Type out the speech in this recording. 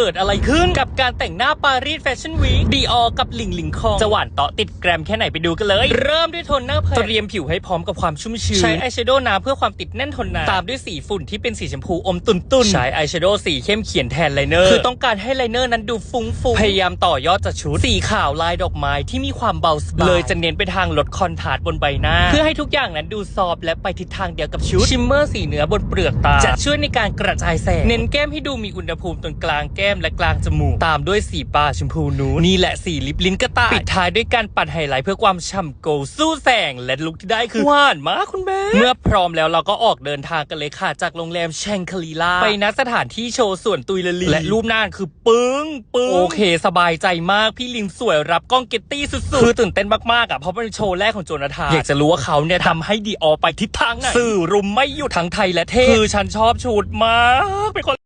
เกิดอะไรขึ้นกับการแต่งหน้าปารีสแฟชั่นวีคดีออกับหลิงหลิงคองจะหวานเตาะติดแกรมแค่ไหนไปดูกันเลย เริ่มด้วยโทนหน้าแผ่นเตรียมผิวให้พร้อมกับความชุ่มชื้น ใช้อายแชโดว์น้ำเพื่อความติดแน่นทนนานตามด้วยสีฝุ่นที่เป็นสีชมพูอมตุนๆใช้อายแชโดว์สีเข้มเขียนแทนไลเนอร์คือต้องการให้ไลเนอร์นั้นดูฟุ้งๆพยายามต่อยอดจากชุดสีขาวลายดอกไม้ที่มีความเบาสบายเลยจะเน้นไปทางลดคอนทราสต์บนใบหน้า เพื่อให้ทุกอย่างนั้นดูซอฟต์และไปทิศทางเดียวกับชุดชิมเมอร์สีเนื้อบนเปลือกตาจะช่วยในการกระจายแสงเน้นแก้มให้ดูมีอุณหภูมิตรงกลางแก้มและกลางจมูก ตามด้วยสีปลาชมพูนูนนี่แหละสีลิปลิ้นกระต่ายปิดท้ายด้วยการปัดไฮไลท์เพื่อความฉ่ำโกลสู้แสงและลุคที่ได้คือหวานมากคุณแม่เมื่อพร้อมแล้วเราก็ออกเดินทางกันเลยค่ะ จากโรงแรมแชงคลีลาไปณสถานที่โชว์ส่วนตุยลลีและรูปหน้าคือปึ้งปึ้งโอเค สบายใจมากพี่ลิงสวยรับกล้องเกตตี้สุดๆคือตื่นเต้นมากๆอะเพราะเป็นโชว์แรกของโจนาธานอยากจะรู้ว่าเขาเนี่ยทำให้ดีออไปทิศทางไหนสื่อรุมไม่หยุดทั้งไทยและเทศคือฉันชอบชุดมากเป็นคน